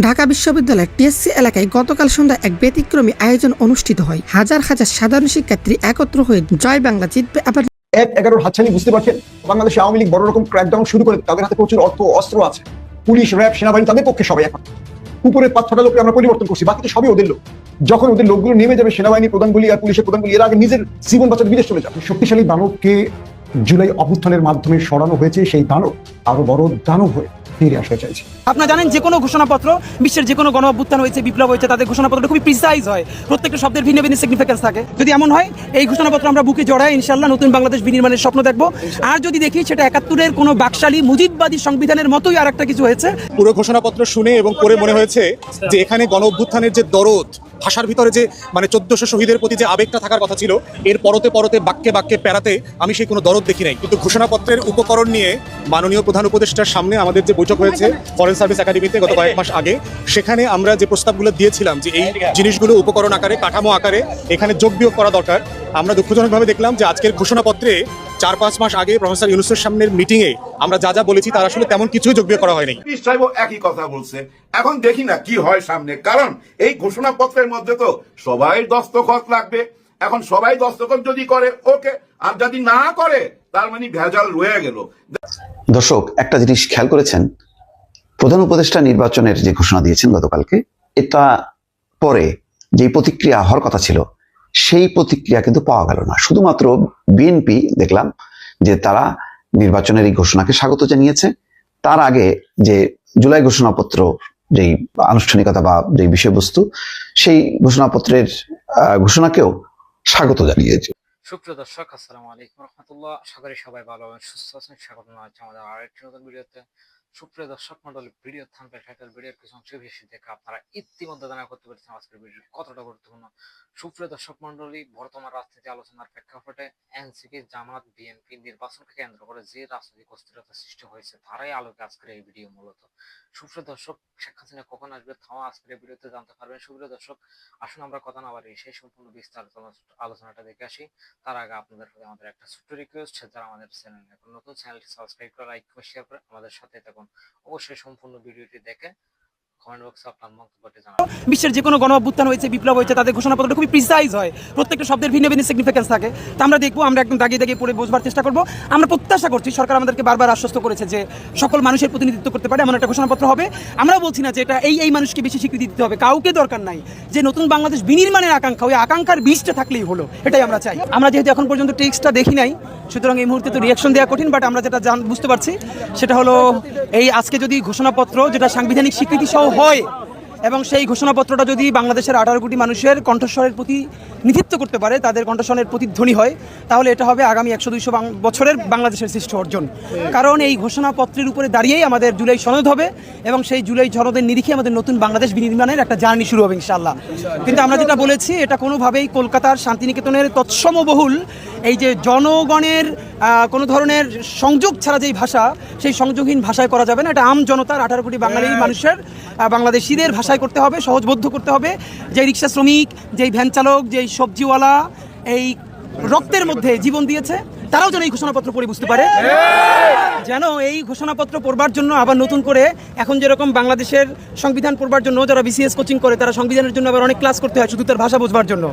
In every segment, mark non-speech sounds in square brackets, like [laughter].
ঢাকা বিশ্ববিদ্যালয়ের টিএসসি এলাকায় গতকাল সন্ধ্যায় এক ব্যতিক্রমী আয়োজন অনুষ্ঠিত হয়। হাজার হাজার সাধারণ শিক্ষার্থী একত্র হয়ে জয় বাংলা জিতবে। আবার এক এগারোর হাতছানি বুঝতে পারছেন? বাংলাদেশে আওয়ামী লীগ বড় রকম ক্র্যাকডাউন শুরু করে তাদের হাতে প্রচুর অর্থ অস্ত্র আছে। পুলিশ র্যাব সেনাবাহিনী তাদের পক্ষে সবাই এখন উপরের পাঁচ ছটা লোককে আমরা পরিবর্তন করছি বাকি সবই ওদের লোক। যখন ওদের লোকগুলো নেমে যাবে সেনাবাহিনী প্রধানগুলি আর পুলিশের প্রধানগুলি, এর আগে নিজের জীবন বাঁচাতে বিদেশ চলে যাবে। শক্তিশালী দানবকে জুলাই অভ্যুত্থানের মাধ্যমে সরানো হয়েছে সেই দানব আরও বড় দানব হয়ে ফিরে আসতে চাইছে। আপনারা জানেন যে কোনো ঘোষণাপত্র বিশ্বের যে কোনো গণ অভ্যুত্থান হয়েছে বিপ্লব হয়েছে তাদের ঘোষণাপত্রটা খুবই প্রিসাইজ হয়। প্রত্যেকটা শব্দের ভিন্ন ভিন্ন সিগনিফিকেন্স থাকে। যদি এমন হয় এই ঘোষণাপত্র আমরা বুকে জড়াই ইনশাল্লাহ নতুন বাংলাদেশ বিনির্মাণের স্বপ্ন দেখব। আর যদি দেখি সেটা একাত্তরের কোনো বাকশালী মুজিববাদী সংবিধানের মতোই আর একটা কিছু হয়েছে। পুরো ঘোষণাপত্র শুনে এবং পড়ে মনে হয়েছে যে এখানে গণ অভ্যুত্থানের যে দরদ ভাষার ভিতরে যে মানে চোদ্দশো শহীদের প্রতি যে আবেগটা থাকার কথা ছিল, এর পরতে পরতে বাক্যে বাক্যে পেরাতে আমি সেই কোনো দরদ দেখি নাই। কিন্তু ঘোষণাপত্রের উপকরণ নিয়ে মাননীয় প্রধান উপদেষ্টার সামনে আমাদের যে বৈঠক হয়েছে ফরেন সার্ভিস একাডেমিতে গত কয়েক মাস আগে, সেখানে আমরা যে প্রস্তাবগুলো দিয়েছিলাম যে এই জিনিসগুলো উপকরণ আকারে, কাঠামো আকারে এখানে যোগ বিয়োগ করা দরকার, আমরা দুঃখজনকভাবে দেখলাম যে আজকের ঘোষণাপত্রে চার পাঁচ মাস আগে প্রফেসর ইউনুসের সামনের মিটিংয়ে আমরা যা যা বলেছি তার আসলে তেমন কিছুই যোগ বিয়োগ করা হয়নি। একই কথা বলছে। এখন দেখি না কি হয় সামনে। কারণ এই ঘোষণাপত্রের মধ্যে তো সবাই দস্তখত লাগবে। এখন সবাই দস্তখত যদি করে, ওকে। আর যদি না করে, তার মানে ভেজাল রয়ে গেল। দর্শক, একটা জিনিস খেয়াল করেছেন? প্রধান উপদেষ্টা নির্বাচনের যে ঘোষণা দিয়েছেন গতকালকে, এটা পরে যে প্রতিক্রিয়া হওয়ার কথা ছিল, সেই প্রতিক্রিয়া কিন্তু পাওয়া গেল না। শুধুমাত্র বিএনপি দেখলাম, যে তারা নির্বাচনের এই ঘোষণাকে স্বাগত জানিয়েছে। তার আগে যে জুলাই ঘোষণাপত্র, যেই আনুষ্ঠানিকতা বা যেই বিষয়বস্তু সেই ঘোষণাপত্রের ঘোষণাকেও স্বাগত জানিয়েছে। সুপ্রিয় দর্শক, আসসালামু আলাইকুম রহমতুল্লাহ। আশা সবাই ভালো সুস্থ আছেন। স্বাগত জানাচ্ছি আমাদের আরেকটি নতুন ভিডিওতে। সুপ্রিয় দর্শক মন্ডলী, ভিডিও থাম্পেল টাইটেল ভিডিওর কিছু অংশ বেশি দেখে আপনারা ইতিমধ্যে জানা করতে পেরেছেন আজকের ভিডিও কতটা গুরুত্বপূর্ণ। সুপ্রিয় দর্শক মন্ডলী, বর্তমান রাজনীতি আলোচনার প্রেক্ষাপটে এনসিপি, জামাত, বিএনপি নির্বাচনকে কেন্দ্র করে যে রাজনৈতিক অস্থিরতা সৃষ্টি হয়েছে, তারাই আলোকে আজকের এই ভিডিও মূলত। সুপ্রিয় দর্শক, শেখ হাসিনা কখন আসবে থামা আজকের এই ভিডিওতে জানতে পারবেন। সুপ্রিয় দর্শক, আসুন আমরা কথা না বাড়ি সেই সম্পূর্ণ বিস্তারিত আলোচনাটা দেখে আসি। তার আগে আপনাদের প্রতি আমাদের একটা ছোট্ট রিকোয়েস্ট যারা আমাদের চ্যানেল নতুন চ্যানেলটি সাবস্ক্রাইব করে লাইক করে শেয়ার করে আমাদের সাথে থাকুন। অবশ্যই সম্পূর্ণ ভিডিওটি দেখে বিশ্বের যে কোনো গণ অভ্যুত্থান হয়েছে, বিপ্লব হয়েছে, তাদের ঘোষণাপত্রটা খুবই প্রিসাইজ হয়। প্রত্যেকটা শব্দের ভিন্ন ভিন্ন সিগনিফিকেন্স থাকে। তো আমরা দেখব, আমরা একদম দাগিয়ে দাগিয়ে পড়ে বোঝবার চেষ্টা করব। আমরা প্রত্যাশা করছি, সরকার আমাদেরকে বারবার আশ্বস্ত করেছে যে সকল মানুষের প্রতিনিধিত্ব করতে পারে, এমন একটা ঘোষণাপত্র হবে। আমরাও বলছি না যে এটা এই এই মানুষকে বেশি স্বীকৃতি দিতে হবে, কাউকে দরকার নাই। যে নতুন বাংলাদেশ বিনির্মাণের আকাঙ্ক্ষা, ওই আকাঙ্ক্ষার বীজটা থাকলেই হলো, এটাই আমরা চাই। আমরা যেহেতু এখন পর্যন্ত টেক্সটটা দেখি নাই সুতরাং এই মুহূর্তে তো রিয়াকশন দেওয়া কঠিন বাট আমরা যেটা জান বুঝতে পারছি, সেটা হলো এই আজকে যদি ঘোষণাপত্র, যেটা সাংবিধানিক স্বীকৃতি সহ হয় এবং সেই ঘোষণাপত্রটা যদি বাংলাদেশের আঠারো কোটি মানুষের কণ্ঠস্বরের প্রতি নিধিত্ব করতে পারে তাদের কণ্ঠস্বরের প্রতিধ্বনি হয় তাহলে এটা হবে আগামী একশো দুইশো বছরের বাংলাদেশের শ্রেষ্ঠ অর্জন। কারণ এই ঘোষণাপত্রের উপরে দাঁড়িয়েই আমাদের জুলাই সনদ হবে এবং সেই জুলাই সনদের নিরিখে আমাদের নতুন বাংলাদেশ বিনির্মাণের একটা জার্নি শুরু হবে ইনশাল্লাহ কিন্তু আমরা যেটা বলেছি এটা কোনোভাবেই কলকাতার শান্তিনিকেতনের তৎসমবহুল এই যে জনগণের কোনো ধরনের সংযোগ ছাড়া যেই ভাষা সেই সংযোগহীন ভাষায় করা যাবে না। এটা আম জনতার আঠারো কোটি বাঙালি মানুষের বাংলাদেশিদের বাংলাদেশিদের ভাষায় করতে হবে, সহজবদ্ধ করতে হবে। যেই রিক্সা শ্রমিক, যেই ভ্যান চালক, যেই সবজিওয়ালা, এই রক্তের মধ্যে জীবন দিয়েছে। তারাও যেন এই ঘোষণাপত্র পড়ে বুঝতে পারে। যেন এই ঘোষণাপত্র পড়বার জন্য আবার নতুন করে এখন যেরকম বাংলাদেশের সংবিধান পড়বার জন্য যারা বিসিএস কোচিং করে তারা সংবিধানের জন্য আবার অনেক ক্লাস করতে হয় শুধু তার ভাষা বোঝবার জন্য।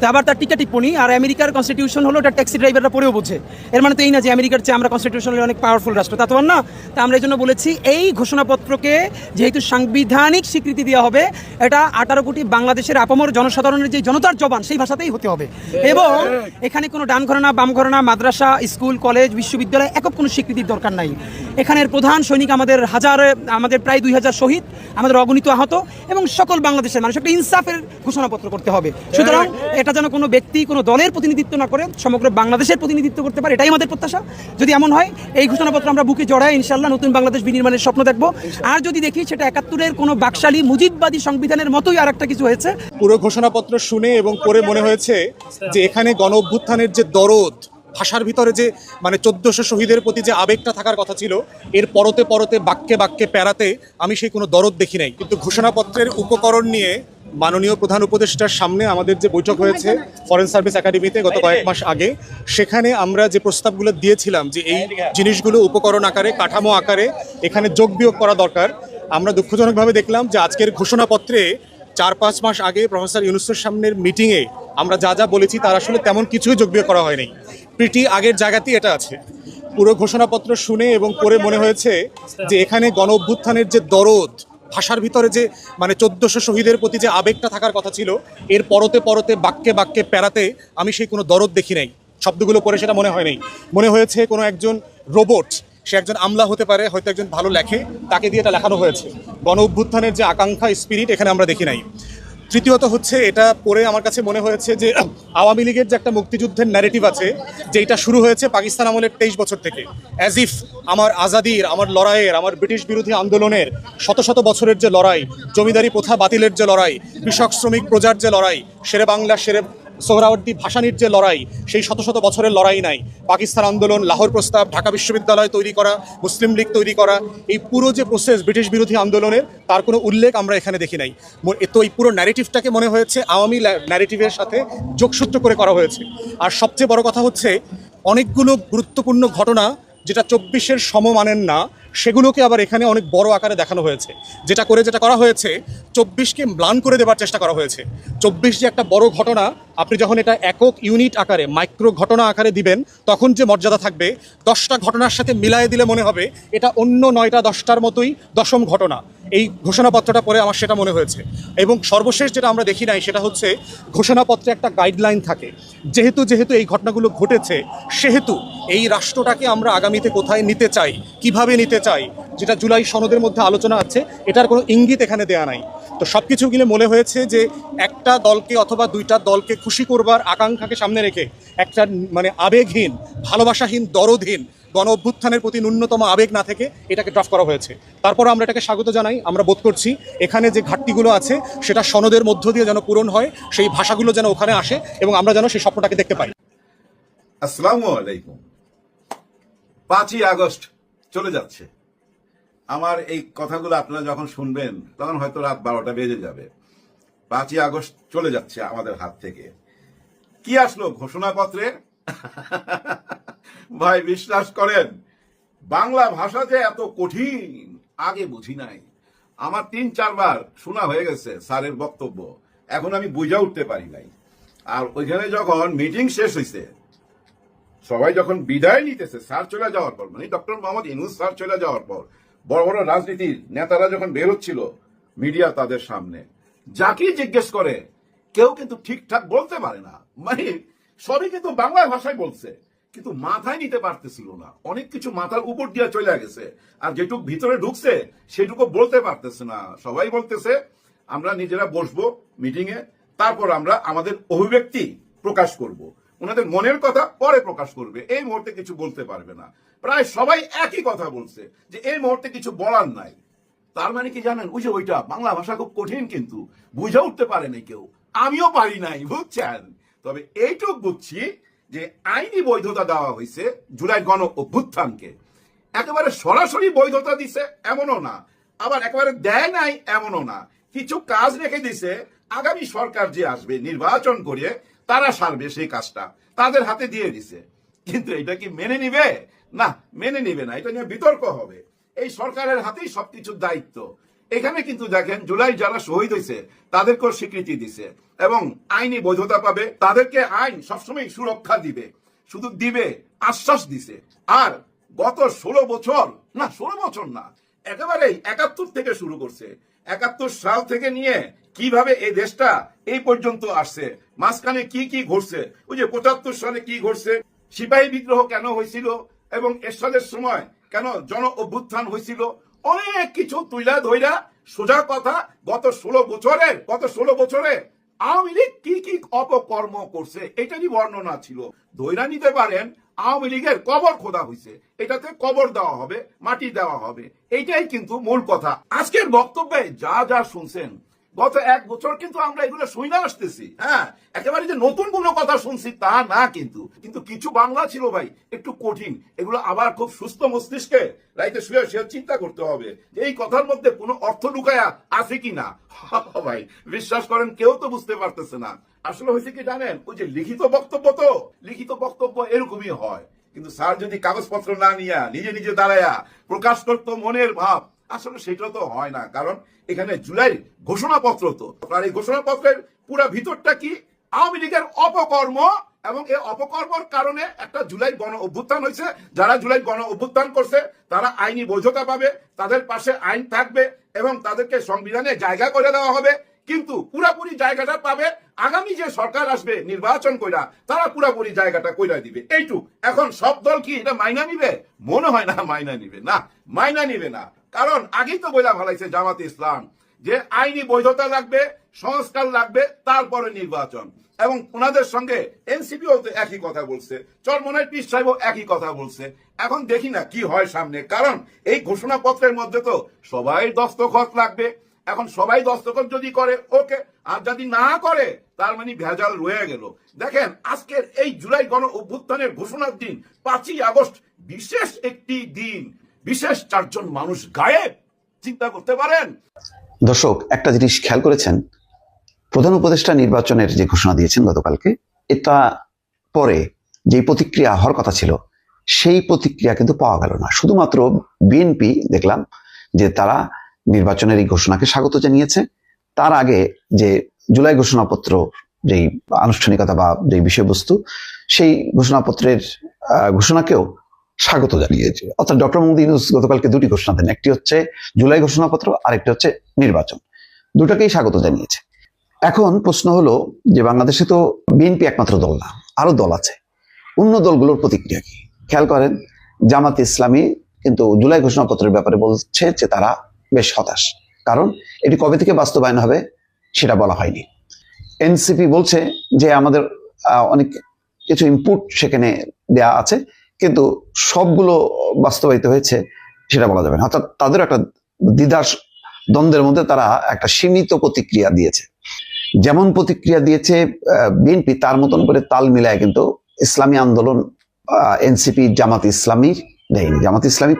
তো আবার তার টিকা টিপ্পণী আর আমেরিকার কনস্টিটিউশন হলো এটা ট্যাক্সি ড্রাইভাররা পড়েও বোঝে। এর মানে তো এই না যে আমেরিকার চেয়ে আমরা কনস্টিটিউশনালি অনেক পাওয়ারফুল রাষ্ট্র। তা তো না। তা আমরা এই জন্য বলেছি এই ঘোষণাপত্রকে যেহেতু সাংবিধানিক স্বীকৃতি দেওয়া হবে এটা আঠারো কোটি বাংলাদেশের আপামর জনসাধারণের যে জনতার জবান সেই ভাষাতেই হতে হবে। এবং এখানে কোনো ডান ঘরানা বাম ঘরানা মাদ্রাসা স্কুল, কলেজ, বিশ্ববিদ্যালয় একক কোনো স্বীকৃতির দরকার নাই। এখানের প্রধান সৈনিক আমাদের হাজার, আমাদের প্রায় দুই হাজার শহীদ, আমাদের অগণিত আহত এবং সকল বাংলাদেশের মানুষ। একটা ইনসাফের ঘোষণাপত্র করতে হবে। সুতরাং এটা যেন কোনো ব্যক্তি, কোনো দলের প্রতিনিধিত্ব না করে, সমগ্র বাংলাদেশের প্রতিনিধিত্ব করতে পারে, এটাই আমাদের প্রত্যাশা। যদি এমন হয়, এই ঘোষণাপত্র আমরা বুকে জড়াই ইনশাল্লাহ নতুন বাংলাদেশ বিনির্মাণের স্বপ্ন দেখব। আর যদি দেখি, সেটা একাত্তরের কোনো বাকশালী মুজিববাদী সংবিধানের মতোই আর একটা কিছু হয়েছে। পুরো ঘোষণাপত্র শুনে এবং পড়ে মনে হয়েছে যে এখানে গণ অভ্যুত্থানের যে দরদ ভাষার ভিতরে যে মানে চোদ্দশো শহীদের প্রতি যে আবেগটা থাকার কথা ছিল, এর পরতে পরতে বাক্যে বাক্যে পেরাতে আমি সেই কোনো দরদ দেখি নাই। কিন্তু ঘোষণাপত্রের উপকরণ নিয়ে মাননীয় প্রধান উপদেষ্টার সামনে আমাদের যে বৈঠক হয়েছে ফরেন সার্ভিস একাডেমিতে গত কয়েক মাস আগে, সেখানে আমরা যে প্রস্তাবগুলো দিয়েছিলাম যে এই জিনিসগুলো উপকরণ আকারে, কাঠামো আকারে এখানে যোগ বিয়োগ করা দরকার, আমরা দুঃখজনকভাবে দেখলাম যে আজকের ঘোষণাপত্রে চার পাঁচ মাস আগে প্রফেসর ইউনুসের সামনের মিটিংয়ে আমরা যা যা বলেছি তার আসলে তেমন কিছুই যোগ্য করা হয়নি। প্রিটি আগের জায়গাতেই এটা আছে। পুরো ঘোষণাপত্র শুনে এবং পড়ে মনে হয়েছে যে এখানে গণ অভ্যুত্থানের যে দরদ, ভাষার ভিতরে যে মানে চোদ্দশো শহীদের প্রতি যে আবেগটা থাকার কথা ছিল, এর পরতে পরতে, বাক্যে বাক্যে প্যারাতে আমি সেই কোনো দরদ দেখি নাই। শব্দগুলো পড়ে সেটা মনে হয় নাই। মনে হয়েছে কোনো একজন রোবট, সে একজন আমলা হতে পারে, হয়তো একজন ভালো লেখে, তাকে দিয়ে এটা লেখানো হয়েছে। গণ অভ্যুত্থানের যে আকাঙ্ক্ষা স্পিরিট এখানে আমরা দেখি নাই। তৃতীয়ত হচ্ছে এটা পড়ে আমার কাছে মনে হয়েছে যে, [clears throat] আওয়ামী লীগের যে একটা মুক্তিযুদ্ধের ন্যারেটিভ আছে যে এটা শুরু হয়েছে পাকিস্তান আমলের তেইশ বছর থেকে অ্যাজ ইফ আমার আজাদির, আমার লড়াইয়ের, আমার ব্রিটিশ বিরোধী আন্দোলনের শত শত বছরের যে লড়াই, জমিদারি প্রথা বাতিলের যে লড়াই, কৃষক শ্রমিক প্রজার যে লড়াই, শেরে বাংলা শেরে সোহরাওয়ার্দী ভাসানির যে লড়াই, সেই শত শত বছরের লড়াই নাই। পাকিস্তান আন্দোলন, লাহোর প্রস্তাব, ঢাকা বিশ্ববিদ্যালয় তৈরি করা, মুসলিম লীগ তৈরি করা, এই পুরো যে প্রসেস ব্রিটিশ বিরোধী আন্দোলনের, তার কোনো উল্লেখ আমরা এখানে দেখি নাই। তো এই পুরো ন্যারেটিভটাকে মনে হয়েছে আওয়ামী ন্যারেটিভের সাথে যোগসূত্র করে করা হয়েছে। আর সবচেয়ে বড় কথা হচ্ছে, অনেকগুলো গুরুত্বপূর্ণ ঘটনা, যেটা চব্বিশের সম সমমানের না সেগুলোকে আবার এখানে অনেক বড় আকারে দেখানো হয়েছে। যেটা করে যেটা করা হয়েছে, চব্বিশকে ম্লান করে দেবার চেষ্টা করা হয়েছে। চব্বিশ যে একটা বড় ঘটনা, আপনি যখন এটা একক ইউনিট আকারে মাইক্রো ঘটনা আকারে দিবেন, তখন যে মর্যাদা থাকবে, দশটা ঘটনার সাথে মিলায়ে দিলে মনে হবে, এটা অন্য নয়টা দশটার মতোই দশম ঘটনা। এই ঘোষণাপত্রটা পরে আমার সেটা মনে হয়েছে। এবং সর্বশেষ যেটা আমরা দেখি নাই সেটা হচ্ছে ঘোষণাপত্রে একটা গাইডলাইন থাকে। যেহেতু যেহেতু এই ঘটনাগুলো ঘটেছে, সেহেতু এই রাষ্ট্রটাকে আমরা আগামীতে কোথায় নিতে চাই, কীভাবে নিতে চাই, যেটা জুলাই সনদের মধ্যে আলোচনা আছে, এটার কোনো ইঙ্গিত এখানে দেয়া নাই। তো সব কিছু মিলে মনে হয়েছে যে একটা দলকে অথবা দুইটা দলকে খুশি করবার আকাঙ্ক্ষাকে সামনে রেখে একটা মানে আবেগহীন, ভালোবাসাহীন, দরদহীন গণ অভ্যুত্থানের প্রতি ন্যূনতম আবেগ না থেকে এটাকে ড্রাফট করা হয়েছে। তারপর আমরা এটাকে স্বাগত জানাই, আমরা বোধ করছি এখানে যে ঘাটতিগুলো আছে, সেটা সনদের মধ্য দিয়ে যেন পূরণ হয়, সেই ভাষাগুলো যেন ওখানে আসে এবং আমরা যেন সেই স্বপ্নটাকে দেখতে পাই। আসসালামু আলাইকুম। পাঁচই আগস্ট চলে যাচ্ছে। আমার এই কথাগুলো আপনারা যখন শুনবেন, তখন হয়তো রাত বারোটা বেজে যাবে। পাঁচই আগস্ট চলে যাচ্ছে আমাদের হাত থেকে। কি আসলো ঘোষণাপত্রে? [laughs] ভাই বিশ্বাস করেন, বাংলা ভাষা যে এত কঠিন, আগে বুঝি নাই। আমার তিন, চারবার শোনা হয়ে গেছে স্যারের বক্তব্য, এখন আমি বুঝা উঠতে পারি নাই। আর ওইখানে যখন মিটিং শেষ হয়েছে সবাই যখন বিদায় নিতেছে, স্যার চলে যাওয়ার পর মানে ডক্টর মোহাম্মদ ইনুস স্যার চলে যাওয়ার পর, বড় বড় রাজনীতির নেতারা যখন বেরোচ্ছিল মিডিয়া তাদের সামনে যাকেই জিজ্ঞেস করে, কেউ কিন্তু ঠিকঠাক বলতে পারে না। মানে সবই কিন্তু বাংলা ভাষায় বলছে। কিন্তু মাথায় নিতে পারতেছিল না। অনেক কিছু মাথার উপর দিয়ে চলে গেছে। আর যেটুক ভিতরে ঢুকছে, সেটুকু বলতে পারতেছে না। সবাই বলতেছে, আমরা নিজেরা বসবো মিটিং এ তারপর আমরা আমাদের অভিব্যক্তি প্রকাশ করব। ওনাদের মনের কথা পরে প্রকাশ করবে। এই মুহূর্তে কিছু বলতে পারবে না। প্রায় সবাই একই কথা বলছে, যে এই মুহূর্তে কিছু বলার নাই। তার মানে কি জানেন? ওই যে ওইটা, বাংলা ভাষা খুব কঠিন কিন্তু, বুঝে উঠতে পারেনি কেউ। আমিও পারি নাই, বুঝছেন? তবে এইটুক বুঝছি যে আইনি বৈধতা দেওয়া হয়েছে জুলাই গণ অভ্যুত্থানকে। একেবারে সরাসরি বৈধতা দিছে এমনও না, আবার একেবারে দেয় নাই এমনও না। কিছু কাজ রেখে দিছে, আগামী সরকার যে আসবে, নির্বাচন করে তারা সারবে সেই কাজটা, তাদের হাতে দিয়ে দিছে। কিন্তু এটা কি মেনে নিবে? না, মেনে নিবে না, এটা নিয়ে বিতর্ক হবে। এই সরকারের হাতেই সবকিছুর দায়িত্ব। এখানে কিন্তু দেখেন জুলাই যারা শহীদ হয়েছে তাদেরকেও স্বীকৃতি দিছে এবং আইনি বৈধতা পাবে, তাদেরকে আইন সবসময় সুরক্ষা দিবে, শুধু দিবে, আশ্বাস দিছে। আর গত ষোলো বছর, না, ষোলো বছর না, একেবারেই একাত্তর থেকে শুরু করছে। একাত্তর সাল থেকে নিয়ে কীভাবে এই দেশটা এই পর্যন্ত আসছে, মাঝখানে কি কি ঘটছে, ওই যে পঁচাত্তর সালে কি ঘটছে, সিপাহী বিদ্রোহ কেন হয়েছিল, এবং এর এরশাদের সময় কেন জন অভ্যুত্থান হয়েছিল অনেক কিছু তুইলা ধইরা সোজা কথা, গত ষোলো বছরের, গত ষোলো বছরে আওয়ামী লীগ কি কি অপকর্ম করছে এটারই বর্ণনা ছিল। ধৈরা নিতে পারেন, আওয়ামী লীগের কবর খোদা হয়েছে এটাতে কবর দেওয়া হবে, মাটি দেওয়া হবে এটাই কিন্তু মূল কথা। আজকের বক্তব্যে যা যা শুনছেন গত এক বছর কিন্তু আমরা এগুলো শুনে আসতেছি। হ্যাঁ একেবারে যে নতুন কোনো কথা শুনছি তা না কিন্তু। কিন্তু কিছু বাংলা ছিল ভাই, একটু কঠিন। এগুলো আবার খুব সুস্থ মস্তিষ্কে রাইতে শুয়ে শুয়ে চিন্তা করতে হবে যে এই কথার মধ্যে কোনো অর্থ লুকায়া আছে কি না [laughs] ভাই, বিশ্বাস করেন, কেউ তো বুঝতে পারতেছে না। আসলে হয়েছে কি জানেন, ওই যে লিখিত বক্তব্য তো, লিখিত বক্তব্য এরকমই হয়। কিন্তু স্যার যদি কাগজপত্র না নিয়া, নিজে নিজে দাঁড়ায়া প্রকাশ করতো মনের ভাব। আসলে সেটা তো হয় না, কারণ এখানে জুলাই ঘোষণাপত্র তো। আর এই ঘোষণাপত্রের পুরো ভিতরটা কি? আওয়ামী লীগের অপকর্ম এবং এই অপকর্মর কারণে একটা জুলাই গণ অভ্যুত্থান হয়েছে। যারা জুলাই গণ অভ্যুত্থান করছে, তারা আইনি বৈধতা পাবে, তাদের পাশে আইন থাকবে এবং তাদেরকে সংবিধানে জায়গা করে দেওয়া হবে। কিন্তু পুরাপুরি জায়গাটা পাবে, আগামী যে সরকার আসবে নির্বাচন কইরা, তারা পুরাপুরি জায়গাটা কইরা দিবে। এইটুক। এখন সব দল কি এটা মাইনা নিবে? মনে হয় না মাইনা নিবে। না, মাইনা নিবে না। কারণ আগেই তো বইলা ভালাইছে জামাত ইসলাম যে আইনি বৈধতা লাগবে, সংস্কার লাগবে, তারপরে নির্বাচন। এবং ওনাদের সঙ্গে এনসিপিও তো একই কথা বলছে চরমনের পিস সাহেবও একই কথা বলছে। এখন দেখি না কি হয় সামনে, কারণ এই ঘোষণাপত্রের মধ্যে তো সবাই দস্তখত লাগবে। এখন সবাই দস্তখত যদি করে, ওকে, আর যদি না করে, তার মানে ভেজাল রয়ে গেল। দেখেন, আজকের এই জুলাই গণ অভ্যুত্থানের ঘোষণার দিন, পাঁচই আগস্ট, বিশেষ একটি দিন। বিশেষ চারজন মানুষ গায়েব। চিন্তা করতে পারেন? দর্শক, একটা জিনিস খেয়াল করেছেন? প্রধান উপদেষ্টা নির্বাচনের যে ঘোষণা দিয়েছেন গতকালকে, এটা পরে যে প্রতিক্রিয়া হওয়ার কথা ছিল, সেই প্রতিক্রিয়া কিন্তু পাওয়া গেল না। শুধুমাত্র বিএনপি, দেখলাম, যে তারা নির্বাচনের এই ঘোষণাকে স্বাগত জানিয়েছে। তার আগে যে জুলাই ঘোষণাপত্র, যেই আনুষ্ঠানিকতা বা যেই বিষয়বস্তু, সেই ঘোষণাপত্রের ঘোষণাকেও স্বাগত জানিয়েছে। অর্থাৎ ডক্টর মোহাম্মদ ইউনুস গতকালকে দুটি ঘোষণা দেন। একটি হচ্ছে জুলাই ঘোষণাপত্র, আরেকটি হচ্ছে নির্বাচন। দুটাকেই স্বাগত জানিয়েছে। এখন প্রশ্ন হলো যে বাংলাদেশে তো বিএনপি একমাত্র দল না, আরও দল আছে। অন্য দলগুলোর প্রতিক্রিয়া কি? খেয়াল করেন, জামাত ইসলামী কিন্তু জুলাই ঘোষণাপত্রের ব্যাপারে বলছে যে তারা বেশ হতাশ। কারণ এটি কবে থেকে বাস্তবায়ন হবে সেটা বলা হয়নি। এনসিপি বলছে যে আমাদের অনেক কিছু ইনপুট সেখানে দেয়া আছে। কিন্তু সবগুলো বাস্তবায়িত হয়েছে সেটা বলা যাবে না। অর্থাৎ তাদের একটা দ্বিধার দ্বন্দ্বের মধ্যে তারা একটা সীমিত প্রতিক্রিয়া দিয়েছে। যেমন প্রতিক্রিয়া দিয়েছে বিএনপি, তার মতন করে তাল মিলায় কিন্তু ইসলামী আন্দোলন এনসিপি জামাত ইসলামী দেয়নি। জামাত ইসলামী